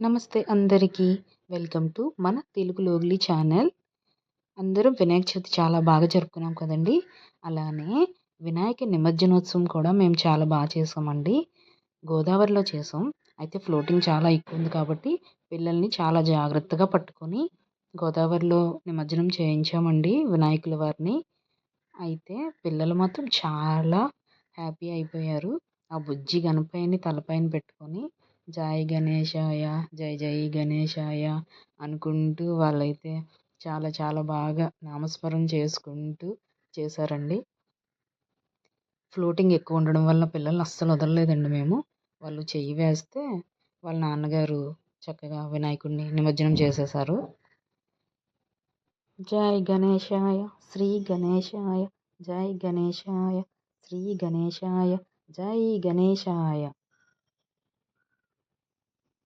నమస్తే అందరికీ. Welcome to మన తెలుగు లోగ్లీ ఛానల్. అందరం వినాయక చవితి చాలా బాగా జరుపుకున్నాం కదండి. అలానే వినాయక నిమజ్జనోత్సవం కూడా మేము చాలా బాగా చేసామండి. గోదావరిలో చేసాం. అయితే ఫ్లోటింగ్ చాలా ఎక్కువ ఉంది కాబట్టి పిల్లల్ని చాలా జాగ్రత్తగా పట్టుకొని గోదావరిలో నిమజ్జనం చేయించామండి వినాయకుల వారిని. అయితే పిల్లలు మాత్రం చాలా హ్యాపీ అయిపోయారు. ఆ బుజ్జి గణపయ్యని తలపైన పెట్టుకొని జై గణేశాయ జై జై గణేశాయ అనుకుంటూ వాళ్ళైతే చాలా చాలా బాగా నామస్మరణ చేసుకుంటూ చేశారండి. ఫ్లోటింగ్ ఎక్కువ ఉండడం వల్ల పిల్లల్ని అస్సలు వదలలేదండి మేము. వాళ్ళు చెయ్యి వేస్తే వాళ్ళ నాన్నగారు చక్కగా వినాయకుడిని నిమజ్జనం చేసేశారు. జై గణేశాయ శ్రీ గణేశాయ జై గణేశాయ శ్రీ గణేశాయ జై గణేశాయ